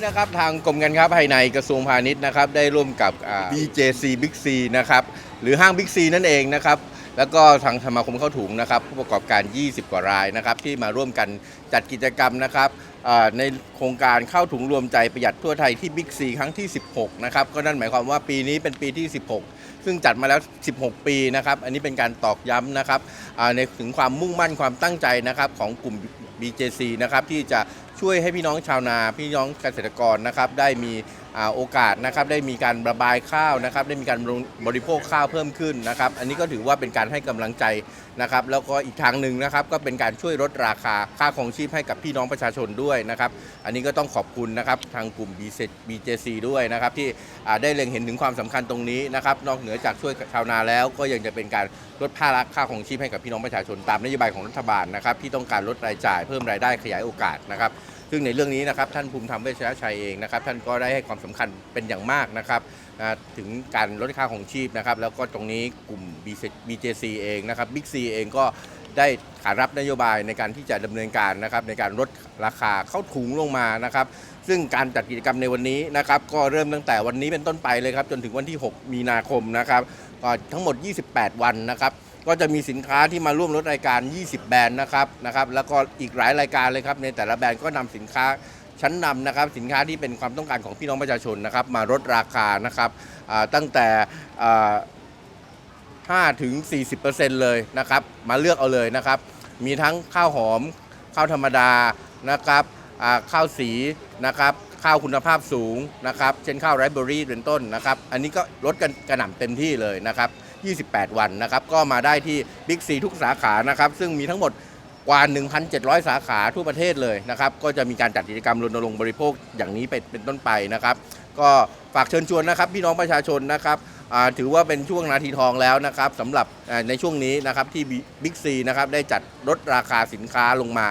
นี้นะครับทางกรมการค้าภายในกระทรวงพาณิชย์นะครับได้ร่วมกับ BJC Big C นะครับหรือห้าง Big C นั่นเองนะครับแล้วก็ทางสมาคมข้าวถุงนะครับผู้ประกอบการ 20 กว่ารายนะครับที่มาร่วมกันจัดกิจกรรมนะครับในโครงการข้าวถุงรวมใจประหยัดทั่วไทยที่ Big C ครั้งที่ 16 นะครับก็นั่นหมายความว่าปีนี้เป็นปีที่ 16 ซึ่งจัดมาแล้ว 16 ปีนะครับอันนี้เป็นการตอกย้ำนะครับในถึงความมุ่งมั่นความตั้งใจนะครับของกลุ่ม BJC นะครับที่จะ ช่วยให้พี่น้องชาวนา พี่น้องเกษตรกรนะครับได้มีโอกาสนะครับได้มีการระบายข้าวนะครับได้มีการบริโภคข้าวเพิ่มขึ้นนะครับอันนี้ก็ถือว่าเป็นการให้กำลังใจนะครับแล้วก็อีกทางหนึ่งนะครับก็เป็นการช่วยลดราคาค่าของชีพให้กับพี่น้องประชาชนด้วยนะครับอันนี้ก็ต้องขอบคุณนะครับทางกลุ่ม BJC ด้วยนะครับที่ได้เล็งเห็นถึงความสำคัญตรงนี้นะครับนอกเหนือจากช่วยชาวนาแล้วก็ยังจะเป็นการลดภาระค่าของชีพให้กับพี่น้องประชาชนตามนโยบายของรัฐบาลนะครับที่ต้องการลดรายจ่ายเพิ่มรายได้ขยายโอกาสนะครับ ซึ่งในเรื่องนี้นะครับท่านภูมิธรรมเวชยชัยเองนะครับท่านก็ได้ให้ความสำคัญเป็นอย่างมากนะครับถึงการลดค่าของชีพนะครับแล้วก็ตรงนี้กลุ่ม BJC เองนะครับ Big C เองก็ได้ขารับนโยบายในการที่จะดำเนินการนะครับในการลดราคาเข้าถุงลงมานะครับ ซึ่งการจัดกิจกรรมในวันนี้นะครับก็เริ่มตั้งแต่วันนี้เป็นต้นไปเลยครับจนถึงวันที่ 6 มีนาคมนะครับก็ทั้งหมด 28 วันนะครับ ก็จะมีสินค้าที่มาร่วมลดรายการ 20 แบรนด์นะครับนะครับ แล้วก็อีกหลายรายการเลยครับ ในแต่ละแบรนด์ก็นำสินค้าชั้นนำนะครับ สินค้าที่เป็นความต้องการของพี่น้องประชาชนนะครับ มาลดราคานะครับตั้งแต่5ถึง 40%เลยนะครับ มาเลือกเอาเลยนะครับ มีทั้งข้าวหอม ข้าวธรรมดานะครับข้าวสีนะครับข้าวคุณภาพสูงนะครับ เช่นข้าวไรเบอรี่เป็นต้นนะครับ อันนี้ก็ลดกันกระหน่ำเต็มที่เลยนะครับ 28 วันนะครับก็มาได้ที่บิ๊กซีทุกสาขานะครับซึ่งมีทั้งหมดกว่า 1,700 สาขาทั่วประเทศเลยนะครับก็จะมีการจัดกิจกรรมรณรงค์บริโภคอย่างนี้เป็นเป็นต้นไปนะครับ ก็ฝากเชิญชวนนะครับพี่น้องประชาชนนะครับถือว่าเป็นช่วงนาทีทองแล้วนะครับสำหรับในช่วงนี้นะครับที่บิ๊กซีนะครับได้จัดลดราคาสินค้าลงมา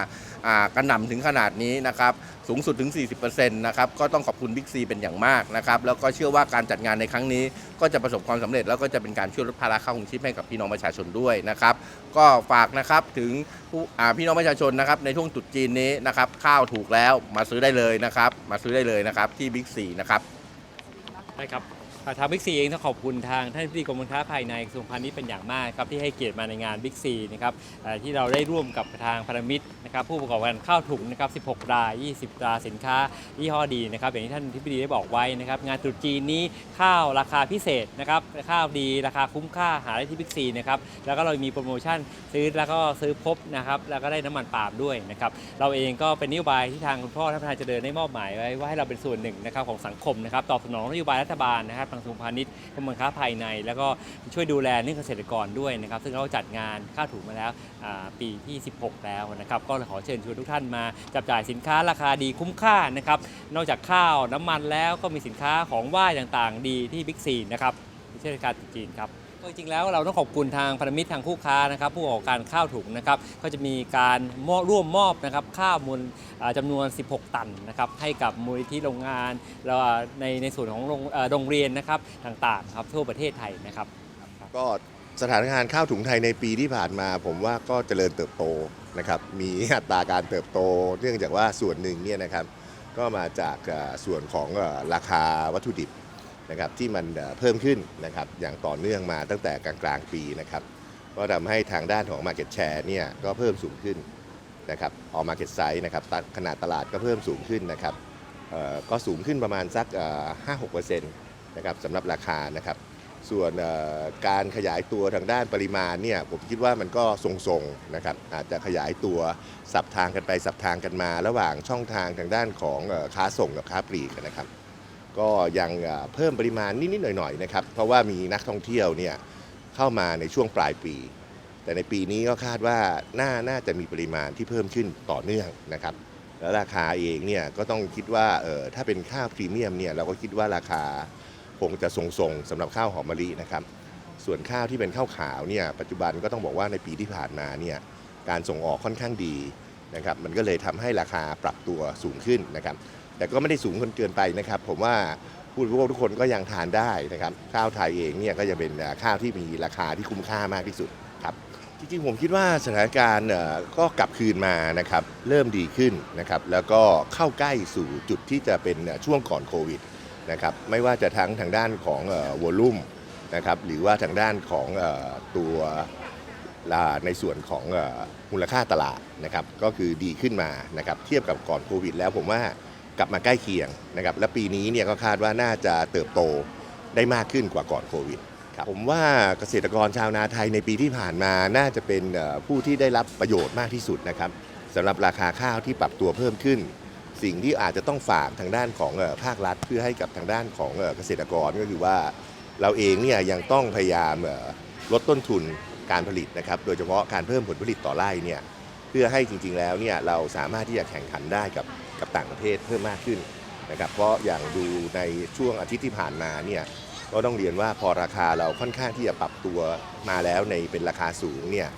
กระหน่ำถึงขนาดนี้นะครับสูงสุดถึง 40%นะครับก็ต้องขอบคุณบิ๊กซีเป็นอย่างมากนะครับแล้วก็เชื่อว่าการจัดงานในครั้งนี้ ก็จะประสบความสำเร็จแล้วก็จะเป็นการช่วยลดภาระค่าครองชีพให้กับพี่น้องประชาชนด้วยนะครับก็ฝากนะครับถึงผู้พี่น้องประชาชนนะครับในช่วงตรุษจีนนี้นะครับข้าวถูกแล้วมาซื้อได้เลยนะครับมาซื้อได้เลยนะครับที่บิ๊กซีนะครับได้ครับ ทางบิ๊กซีเองต้องขอบคุณทางท่านที่กรมการค้าภายในกระทรวงพาณิชย์เป็นอย่างมากครับที่ให้เกียรติมาในงานบิ๊กซีนะครับที่เราได้ร่วมกับทางพันธมิตรนะครับผู้ประกอบการข้าวถุงนะครับ 16 ราย 20 รายสินค้ายี่ห้อดีนะครับอย่างที่ท่านทิบดีได้บอกไว้นะครับงานตรุษจีนนี้ข้าวราคาพิเศษนะครับข้าวดีราคาคุ้มค่าหาได้ที่บิ๊กซีนะครับแล้วก็เรามีโปรโมชั่นซื้อแล้วก็ซื้อครบนะครับแล้วก็ได้น้ำมันปาล์มด้วยนะครับเราเองก็เป็นนโยบายที่ทางคุณพ่อท่านประธานเจริญได้มอบหมายไว้ว่าให้เราเป็นส่วนหนึ่งนะครับของสังคมนะครับตอบสนองนโยบายรัฐบาลนะครับระทรวงพาณิชย์กรมการค้าภายใน แล้วก็ช่วยดูแลเรื่องเกษตรกรด้วยนะครับซึ่งเราจัดงานข้าวถุงมาแล้วปีที่ 16 แล้วนะครับก็ขอเชิญชวนทุกท่านมาจับจ่ายสินค้าราคาดีคุ้มค่านะครับนอกจากข้าวน้ำมันแล้วก็มีสินค้าของไหว้ต่างๆ ดีที่บิ๊กซีนะครับเช่นการจีนครับ ก็จริงแล้วเราต้องขอบคุณทางพันธมิตรทางคู่ค้านะครับผู้ประกอบการข้าวถุงนะครับก็จะมีการมอบร่วมมอบนะครับข้าวมูลจำนวน 16 ตันนะครับให้กับมูลนิธิโรงงานแล้วในในส่วนของโรงเรงเรียนนะครับต่างๆครับทั่วประเทศไทยนะครับก็สถานการณ์ข้าวถุงไทยในปีที่ผ่านมา ผมว่าก็เจริญเติบโตนะครับมีอัตราการเติบโตเนื่องจากว่าส่วนหนึ่งเนี่ยนะครับก็มาจากส่วนของราคาวัตถุดิบ นะครับที่มันเพิ่มขึ้นนะครับอย่างต่อเนื่องมาตั้งแต่กลางกลางๆปีนะครับก็ทำให้ทางด้านของ Market Share เนี่ยก็เพิ่มสูงขึ้นนะครับออก Market Size นะครับขนาดตลาดก็เพิ่มสูงขึ้นนะครับก็สูงขึ้นประมาณสักห้าหกเปอร์เซ็นต์นะครับสำหรับราคานะครับส่วนการขยายตัวทางด้านปริมาณเนี่ยผมคิดว่ามันก็ทรงๆนะครับอาจจะขยายตัวสับทางกันไปสับทางกันมา ระหว่างช่องทางทางด้านของค้าส่งกับค้าปลีกนะครับ ก็ยังเพิ่มปริมาณนิดๆหน่อยๆนะครับ เพราะว่ามีนักท่องเที่ยวเนี่ยเข้ามาในช่วงปลายปี แต่ในปีนี้ก็คาดว่าน่าน่าจะมีปริมาณที่เพิ่มขึ้นต่อเนื่องนะครับ แล้วราคาเองเนี่ยก็ต้องคิดว่าเออถ้าเป็นข้าวพรีเมียมเนี่ยเราก็คิดว่าราคาคงจะทรงๆสำหรับข้าวหอมมะลินะครับ ส่วนข้าวที่เป็นข้าวขาวเนี่ยปัจจุบันก็ต้องบอกว่าในปีที่ผ่านมาเนี่ยการส่งออกค่อนข้างดีนะครับ มันก็เลยทำให้ราคาปรับตัวสูงขึ้นนะครับ แต่ก็ไม่ได้สูงจนเกินไปนะครับ ผมว่าผู้บริโภคทุกคนก็ยังทานได้นะครับ ข้าวไทยเองเนี่ยก็จะเป็นข้าวที่มีราคาที่คุ้มค่ามากที่สุดครับจริงๆผมคิดว่าสถานการณ์ก็กลับคืนมานะครับเริ่มดีขึ้นนะครับแล้วก็เข้าใกล้สู่จุดที่จะเป็นช่วงก่อนโควิดนะครับไม่ว่าจะทั้งทางด้านของวอลลุ่มนะครับหรือว่าทางด้านของตัวลาในส่วนของมูลค่าตลาดนะครับก็คือดีขึ้นมานะครับเทียบกับก่อนโควิดแล้วผมว่า กลับมาใกล้เคียงนะครับและปีนี้เนี่ยก็คาดว่าน่าจะเติบโตได้มากขึ้นกว่าก่อนโควิดครับผมว่าเกษตรกรชาวนาไทยในปีที่ผ่านมาน่าจะเป็นผู้ที่ได้รับประโยชน์มากที่สุดนะครับสำหรับราคาข้าวที่ปรับตัวเพิ่มขึ้น สิ่งที่อาจจะต้องฝากทางด้านของภาครัฐ เพื่อให้กับทางด้านของเกษตรกรก็คือว่า เราเองเนี่ยยังต้องพยายามลดต้นทุนการผลิตนะครับ โดยเฉพาะการเพิ่มผลผลิตต่อไร่เนี่ยเพื่อให้จริงๆแล้วเนี่ยเราสามารถที่จะแข่งขันได้กับ กับต่างประเทศเพิ่มมากขึ้นนะครับเพราะอย่างดูในช่วงอาทิตย์ที่ผ่านมาเนี่ยก็ต้องเรียนว่าพอราคาเราค่อนข้างที่จะปรับตัวมาแล้วในเป็นราคาสูงเนี่ย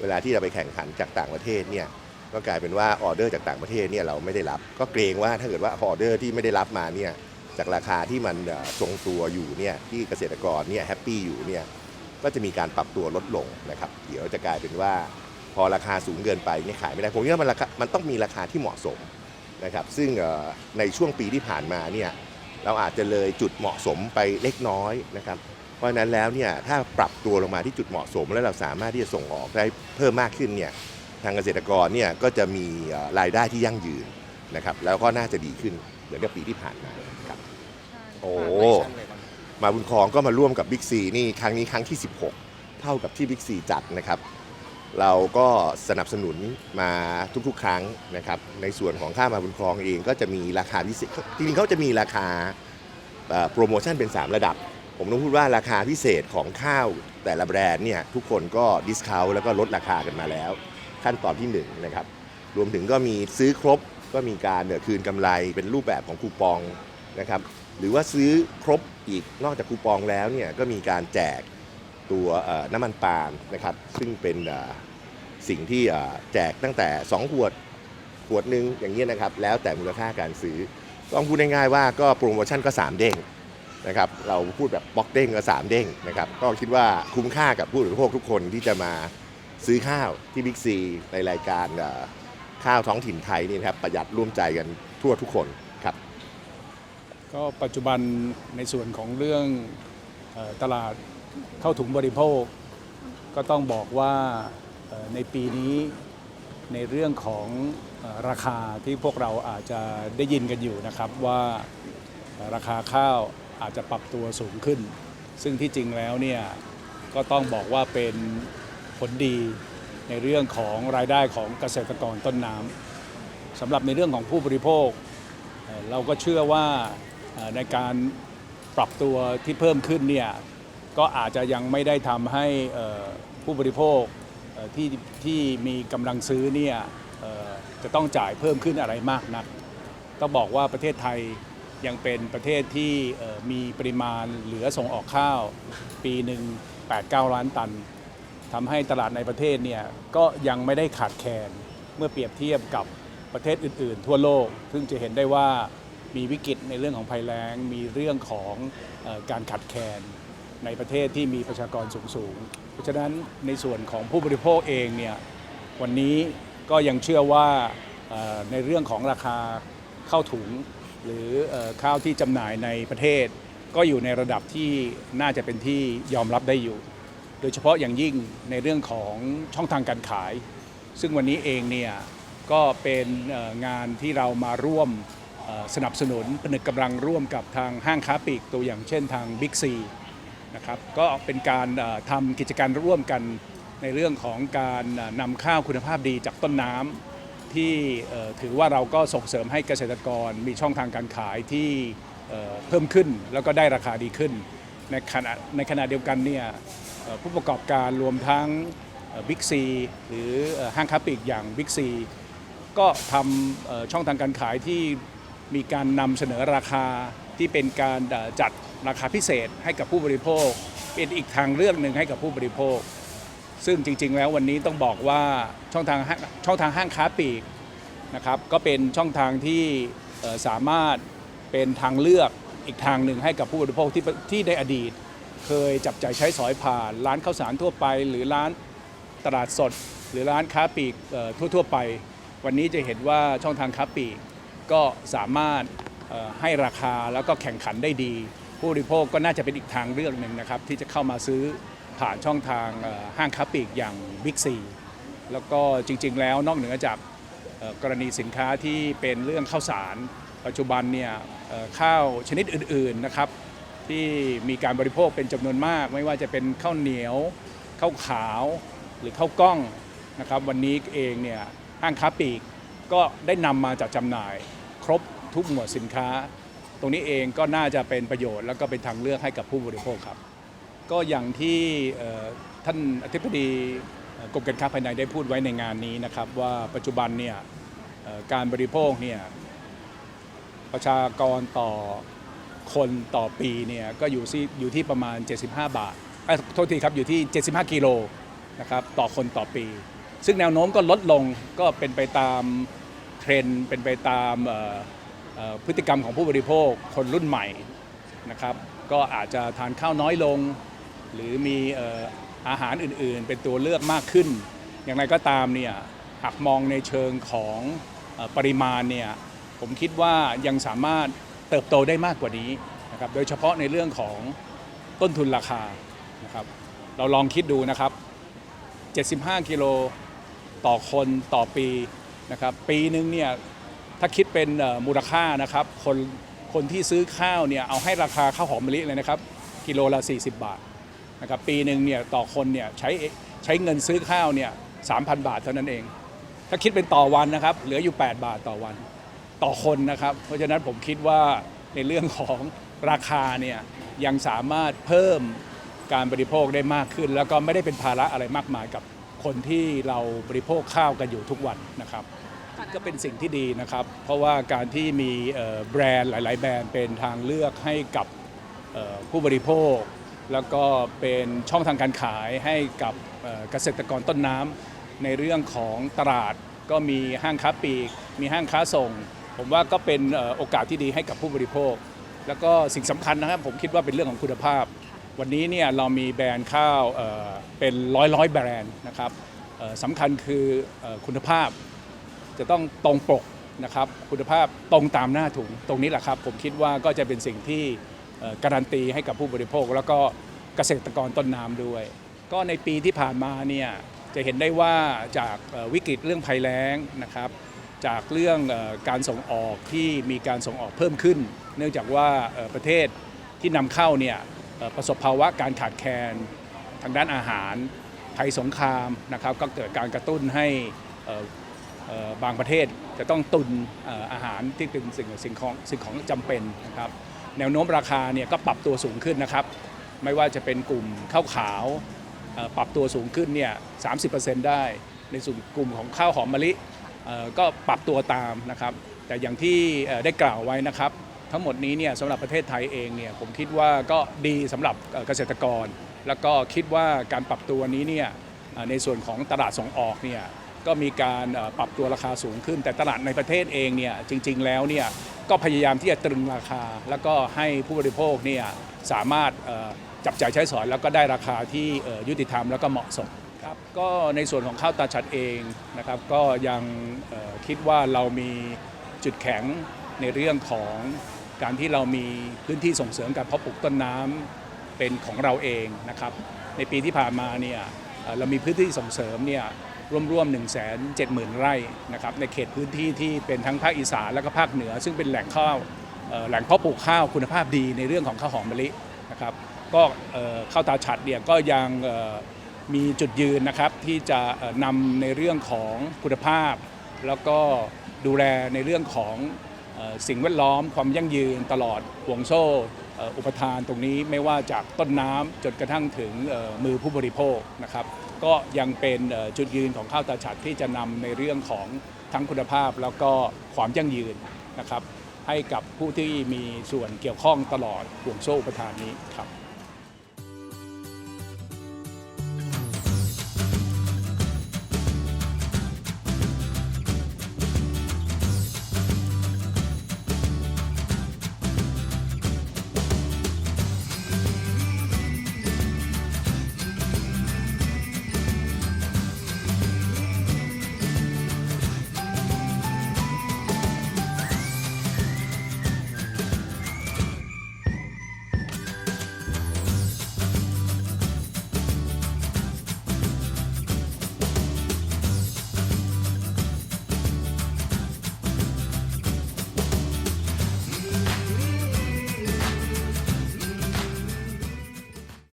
เวลาที่เราไปแข่งขันจากต่างประเทศเนี่ยก็กลายเป็นว่าออเดอร์จากต่างประเทศเนี่ยเราไม่ได้รับ ก็เกรงว่าถ้าเกิดว่าออเดอร์ที่ไม่ได้รับมาเนี่ยจากราคาที่มันทรงตัวอยู่เนี่ยที่เกษตรกรเนี่ยแฮปปี้อยู่เนี่ยก็จะมีการปรับตัวลดลงนะครับเดี๋ยวจะกลายเป็นว่าพอราคาสูงเกินไปเนี่ยขายไม่ได้ผมว่ามันราคามันต้องมีราคาที่เหมาะสม นะครับซึ่งเอ่อในช่วงปีที่ผ่านมาเนี่ยเราอาจจะเลยจุดเหมาะสมไปเล็กน้อยนะครับเพราะฉะนั้นแล้วเนี่ยถ้าปรับตัวลงมาที่จุดเหมาะสม แล้วเราสามารถที่จะส่งออกได้เพิ่มมากขึ้นเนี่ยทางเกษตรกรเนี่ยก็จะมีเอ่อรายได้ที่ยั่งยืนนะครับแล้วก็น่าจะดีขึ้นเหมือนกับปีที่ผ่านมาครับโอ้มาบุญครองก็มาร่วมกับบิ๊กซีนี่ครั้งนี้ครั้งที่ 16 เท่ากับที่บิ๊กซีจัดนะครับ เราก็สนับสนุนมาทุกๆ ครั้งนะครับ ในส่วนของค่ามาบุญครองเองก็จะมีราคาพิเศษจริงๆเขาจะมีราคาโปรโมชั่นเป็น 3 ระดับ ผมต้องพูดว่าราคาพิเศษของข้าวแต่ละแบรนด์เนี่ยทุกคนก็ดิสคาวแล้วก็ลดราคากันมาแล้ว ขั้นตอนที่1นะครับรวมถึงก็มีซื้อครบก็มีการเอ่อคืนกำไรเป็นรูปแบบของคูปองนะครับหรือว่าซื้อครบอีกนอกจากคูปองแล้วเนี่ยก็มีการแจก ตัวน้ำมันปาล์มนะครับซึ่งเป็นสิ่งที่แจกตั้งแต่ 2 ขวดขวดหนึ่งอย่างนี้ยนะครับแล้วแต่มูลค่าการซื้อต้องพูดง่ายๆว่าก็โปรโมชั่นก็ 3 เด้งนะครับเราพูดแบบบล็อกเด้งก็ 3 เด้งนะครับก็คิดว่าคุ้มค่ากับผู้บริโภคทุกคนที่จะมาซื้อข้าวที่บิ๊กซีในรายการข้าวท้องถิ่นไทยนี่นะครับประหยัดร่วมใจกันทั่วทุกคนครับก็ปัจจุบันในส่วนของเรื่องตลาด เข้าถุงบริโภค ก็ต้องบอกว่าในปีนี้ในเรื่องของราคาที่พวกเราอาจจะได้ยินกันอยู่นะครับว่าราคาข้าวอาจจะปรับตัวสูงขึ้น ซึ่งที่จริงแล้วเนี่ยก็ต้องบอกว่าเป็นผลดีในเรื่องของรายได้ของเกษตรกรต้นน้ำสำหรับในเรื่องของผู้บริโภค เราก็เชื่อว่าในการปรับตัวที่เพิ่มขึ้นเนี่ย ก็อาจจะยังไม่ได้ทำให้ผู้บริโภคที่ที่มีกำลังซื้อเนี่ยจะต้องจ่ายเพิ่มขึ้นอะไรมากนักต้องบอกว่าประเทศไทยยังเป็นประเทศที่มีปริมาณเหลือส่งออกข้าว ปีหนึ่ง8-9 ล้านตันทำให้ตลาดในประเทศเนี่ยก็ยังไม่ได้ขาดแคลนเมื่อเปรียบเทียบกับประเทศอื่น ๆ ทั่วโลก ซึ่งจะเห็นได้ว่ามีวิกฤตในเรื่องของภัยแล้ง มีเรื่องของอการขัดแคลน ในประเทศที่มีประชากรสูงๆ เพราะฉะนั้นในส่วนของผู้บริโภคเองเนี่ยวันนี้ก็ยังเชื่อว่าในเรื่องของราคาข้าวถุง หรือข้าวที่จำหน่ายในประเทศ ก็อยู่ในระดับที่น่าจะเป็นที่ยอมรับได้อยู่ โดยเฉพาะอย่างยิ่งในเรื่องของช่องทางการขาย ซึ่งวันนี้เองเนี่ยก็เป็นงานที่เรามาร่วมสนับสนุนผนึกกำลังร่วมกับทางห้างค้าปลีกตัวอย่างเช่นทาง Big C นะครับก็เป็นการทำกิจการร่วมกันในเรื่องของการนำข้าวคุณภาพดีจากต้นน้ำที่ถือว่าเราก็ส่งเสริมให้เกษตรกรมีช่องทางการขายที่เพิ่มขึ้นแล้วก็ได้ราคาดีขึ้น ในขณะในขณะเดียวกันเนี่ยผู้ประกอบการรวมทั้งบิ๊กซีหรือห้างค้าปลีกอย่างบิ๊กซีก็ทำช่องทางการขายที่มีการนำเสนอราคา ที่เป็นการจัดราคาพิเศษให้กับผู้บริโภค เป็นอีกทางเลือกหนึ่งให้กับผู้บริโภค ซึ่งจริง ๆ แล้ววันนี้ต้องบอกว่าช่องทางช่องทางห้างค้าปลีกนะครับก็เป็นช่องทางที่สามารถเป็นทางเลือกอีกทางหนึ่งให้กับผู้บริโภคที่ที่ในอดีต เคยจับจ่ายใช้สอยผ่าน ร้านข้าวสารทั่วไป หรือร้านตลาดสด หรือร้านค้าปลีกทั่วๆไป วันนี้จะเห็นว่าช่องทางค้าปลีกก็สามารถ ให้ราคาแล้วก็แข่งขันได้ดี ผู้บริโภคก็น่าจะเป็นอีกทางเลือกหนึ่งนะครับ ที่จะเข้ามาซื้อผ่านช่องทางห้างค้าปลีกอย่าง Big C แล้วก็จริงๆแล้วนอกเหนือจากกรณีสินค้าที่เป็นเรื่องข้าวสาร ปัจจุบันเนี่ยข้าวชนิดอื่นๆนะครับ ที่มีการบริโภคเป็นจำนวนมาก ไม่ว่าจะเป็นข้าวเหนียวข้าวขาวหรือข้าวกล้องนะครับ วันนี้เองเนี่ยห้างค้าปลีกก็ได้นำมาจัดจำหน่ายครบ ทุกหมวดสินค้า ตรงนี้เองก็น่าจะเป็นประโยชน์ แล้วก็เป็นทางเลือกให้กับผู้บริโภคครับ ก็อย่างที่ท่านอธิบดีกรมการค้าภายในได้พูดไว้ในงานนี้นะครับ ว่าปัจจุบันเนี่ยการบริโภคเนี่ยประชากรต่อคนต่อปีเนี่ยก็อยู่ที่อยู่ที่ประมาณ 75 บาทเอ้โทษทีครับอยู่ที่ 75 กิโลนะครับต่อคนต่อปี ซึ่งแนวโน้มก็ลดลงก็เป็นไปตามเทรนเป็นไปตามอ พฤติกรรมของผู้บริโภคคนรุ่นใหม่นะครับก็อาจจะทานข้าวน้อยลง หรือมีอาหารอื่นๆ เป็นตัวเลือกมากขึ้น อย่างไรก็ตามเนี่ยหากมองในเชิงของปริมาณเนี่ยผมคิดว่ายังสามารถเติบโตได้มากกว่านี้นะครับโดยเฉพาะในเรื่องของต้นทุนราคานะครับเราลองคิดดูนะครับ 75 กิโลต่อคนต่อปีนะครับปีหนึ่งเนี่ย ถ้าคิดเป็นมูลค่านะครับ คนคนที่ซื้อข้าวเนี่ยเอาให้ราคาข้าวหอมมะลิเลยนะครับ กิโลละ 40 บาทนะครับปีหนึ่งเนี่ยต่อคนเนี่ยใช้ใช้เงินซื้อข้าวเนี่ย3,000บาทเท่านั้นเอง ถ้าคิดเป็นต่อวันนะครับ เหลืออยู่ 8 บาทต่อวันต่อคนนะครับ เพราะฉะนั้นผมคิดว่าในเรื่องของราคาเนี่ยยังสามารถเพิ่มการบริโภคได้มากขึ้น แล้วก็ไม่ได้เป็นภาระอะไรมากมายกับคนที่เราบริโภคข้าวกันอยู่ทุกวันนะครับ ก็เป็นสิ่งที่ดีนะครับ เพราะว่าการที่มีแบรนด์หลาย ๆ แบรนด์เป็นทางเลือกให้กับผู้บริโภค แล้วก็เป็นช่องทางการขายให้กับเกษตรกรต้นน้ำในเรื่องของตลาดก็มีห้างค้าปลีก มีห้างค้าส่ง ผมว่าก็เป็นโอกาสที่ดีให้กับผู้บริโภค แล้วก็สิ่งสำคัญนะครับผมคิดว่าเป็นเรื่องของคุณภาพ วันนี้เนี่ยเรามีแบรนด์ข้าวเป็นร้อยร้อยแบรนด์นะครับสำคัญคือคุณภาพ จะต้องตรงปกนะครับคุณภาพตรงตามหน้าถุงตรงนี้แหละครับ ผมคิดว่าก็จะเป็นสิ่งที่การันตีให้กับผู้บริโภค แล้วก็เกษตรกรต้นน้ำด้วย ก็ในปีที่ผ่านมาเนี่ยจะเห็นได้ว่าจากวิกฤตเรื่องภัยแล้งนะครับจากเรื่องการส่งออกที่มีการส่งออกเพิ่มขึ้น เนื่องจากว่าประเทศที่นำเข้าเนี่ยประสบภาวะการขาดแคลนทางด้านอาหารภัยสงครามนะครับก็เกิดการกระตุ้นให้ บางประเทศจะต้องตุนอาหารที่เป็นสิ่งสิ่งของสิ่งของจำเป็นนะครับแนวโน้มราคาเนี่ยก็ปรับตัวสูงขึ้นนะครับ ไม่ว่าจะเป็นกลุ่มข้าวขาวปรับตัวสูงขึ้นเนี่ย30%ได้ ในส่วนกลุ่มของข้าวหอมมะลิก็ปรับตัวตามนะครับ แต่อย่างที่ได้กล่าวไว้นะครับ ทั้งหมดนี้เนี่ยสำหรับประเทศไทยเองเนี่ยผมคิดว่าก็ดีสำหรับเกษตรกร แล้วก็คิดว่าการปรับตัวนี้เนี่ยในส่วนของตลาดส่งออกเนี่ย ก็มีการปรับตัวราคาสูงขึ้น แต่ตลาดในประเทศเองเนี่ยจริง ๆ แล้วเนี่ยก็พยายามที่จะตรึงราคา แล้วก็ให้ผู้บริโภคเนี่ยสามารถจับจ่ายใช้สอยแล้วก็ได้ราคาที่ยุติธรรมแล้วก็เหมาะสมครับก็ในส่วนของข้าวตาชัดเองนะครับก็ยังคิดว่าเรามีจุดแข็งในเรื่องของการที่เรามีพื้นที่ส่งเสริมการเพาะปลูกต้นน้ำเป็นของเราเองนะครับในปีที่ผ่านมาเนี่ยเรามีพื้นที่ส่งเสริมเนี่ย ร่วมๆ 1 7 0 0 0 0 ไร่นะครับในเขตพื้นที่ที่เป็นทั้งภาคอีสานและก็ภาคเหนือ ซึ่งเป็นแหล่งข้าวแหล่งเพาะปลูกข้าวคุณภาพดีในเรื่องของข้าวหอมมะลินะครับก็ข้าวตาฉัดเนี่ยก็ยังมีจุดยืนนะครับที่จะนำในเรื่องของคุณภาพ แล้วก็ดูแลในเรื่องของสิ่งแวดล้อมความยั่งยืนตลอดห่วงโซ่ อุปทานตรงนี้ไม่ว่าจากต้นน้ำจนกระทั่งถึงมือผู้บริโภคนะครับ ก็ยังเป็นจุดยืนของข้าวตาฉัดที่จะนำในเรื่องของทั้งคุณภาพแล้วก็ความยั่งยืนนะครับ ให้กับผู้ที่มีส่วนเกี่ยวข้องตลอดห่วงโซ่อุปทานนี้ครับ